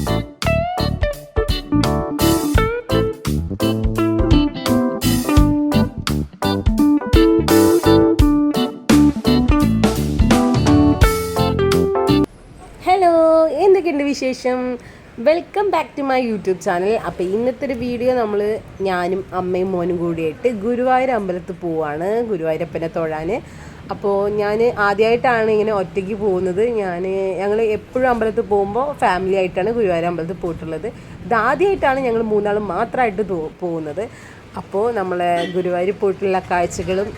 Hello എന്തൊക്കെയുണ്ട് വിശേഷം? Welcome back to my YouTube channel അപ്പോൾ ഇന്നത്തെ ഒരു വീഡിയോ നമ്മൾ ഞാനും അമ്മയും മോനും കൂടിയിട്ട് ഗുരുവായൂർ അമ്പലത്തിൽ പോവാണ്. ഗുരുവായൂരപ്പനെ തൊഴാൻ അപ്പോൾ ഞാൻ ആദ്യമായിട്ടാണ് ഇങ്ങനെ ഒറ്റയ്ക്ക് പോകുന്നത്. ഞാൻ ഞങ്ങൾ എപ്പോഴും അമ്പലത്തിൽ പോകുമ്പോൾ ഫാമിലി ആയിട്ടാണ് ഗുരുവായൂർ അമ്പലത്തിൽ പോയിട്ടുള്ളത്. ഇത് ആദ്യമായിട്ടാണ് ഞങ്ങൾ മൂന്നാളും മാത്രമായിട്ട് പോകുന്നത്. അപ്പോൾ നമ്മളെ ഗുരുവായൂർ പോയിട്ടുള്ള കാഴ്ചകളും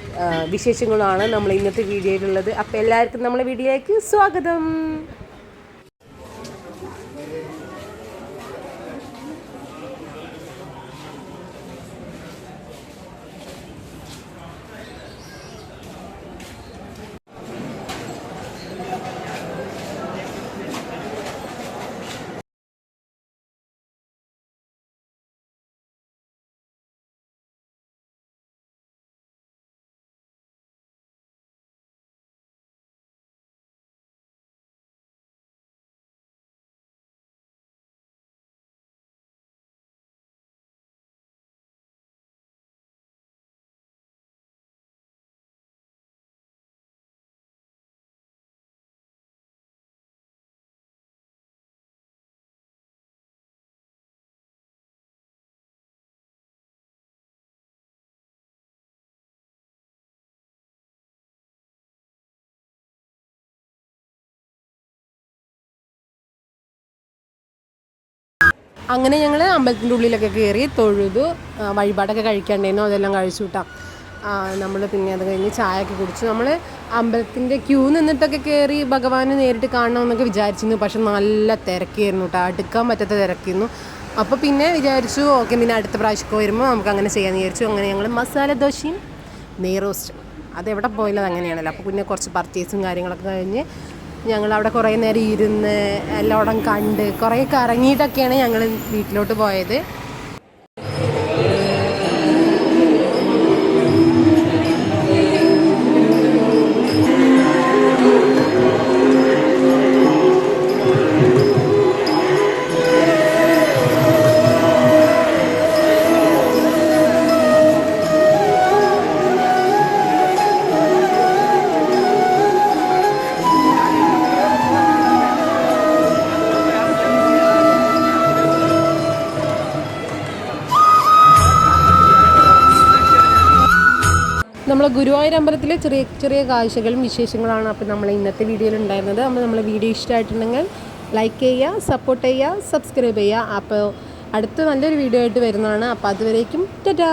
വിശേഷങ്ങളുമാണ് നമ്മൾ ഇന്നത്തെ വീഡിയോയിലുള്ളത്. അപ്പോൾ എല്ലാവർക്കും നമ്മളെ വീഡിയോയിലേക്ക് സ്വാഗതം. അങ്ങനെ ഞങ്ങൾ അമ്പലത്തിന്റെ ഉള്ളിലൊക്കെ കയറി തൊഴുതു വഴിപാടൊക്കെ കഴിക്കാണ്ടായിരുന്നു അതെല്ലാം കഴിച്ചു നമ്മൾ പിന്നെ അത് കഴിഞ്ഞ് ചായയൊക്കെ കുടിച്ചു. നമ്മൾ അമ്പലത്തിന്റെ ക്യൂ നിന്നിട്ടൊക്കെ കയറി ഭഗവാനെ നേരിട്ട് കാണണമെന്നൊക്കെ വിചാരിച്ചിരുന്നു. പക്ഷെ നല്ല തിരക്കായിരുന്നു കേട്ടോ അടുക്കാൻ പറ്റാത്ത തിരക്കായിരുന്നു. അപ്പോൾ പിന്നെ വിചാരിച്ചു ഓക്കെ പിന്നെ അടുത്ത പ്രാവശ്യമൊക്കെ വരുമ്പോൾ നമുക്ക് അങ്ങനെ ചെയ്യാമെന്ന് വിചാരിച്ചു. അങ്ങനെ ഞങ്ങൾ മസാല ദോശയും നെയ് റോസ്റ്റും. അതെവിടെ പോയില്ല അത് അങ്ങനെയാണല്ലോ. അപ്പോൾ പിന്നെ കുറച്ച് പർച്ചേസും കാര്യങ്ങളൊക്കെ കഴിഞ്ഞ് ഞങ്ങൾ അവിടെ കുറേ നേരം ഇരുന്ന് എല്ലാം കണ്ട് കുറേ കറങ്ങിയിട്ടൊക്കെയാണ് ഞങ്ങൾ വീട്ടിലോട്ട് പോയത്. നമ്മൾ ഗുരുവായൂർ അമ്പലത്തിലെ ചെറിയ ചെറിയ കാഴ്ചകളും വിശേഷങ്ങളാണ് അപ്പോൾ നമ്മൾ ഇന്നത്തെ വീഡിയോയിൽ ഉണ്ടായിരുന്നത്. അപ്പോൾ നമ്മൾ വീഡിയോ ഇഷ്ടമായിട്ടുണ്ടെങ്കിൽ ലൈക്ക് ചെയ്യുക സപ്പോർട്ട് ചെയ്യുക സബ്സ്ക്രൈബ് ചെയ്യുക. അപ്പോൾ അടുത്ത നല്ലൊരു വീഡിയോ ആയിട്ട് വരുന്നതാണ്. അപ്പോൾ അതുവരേക്കും ടാറ്റാ!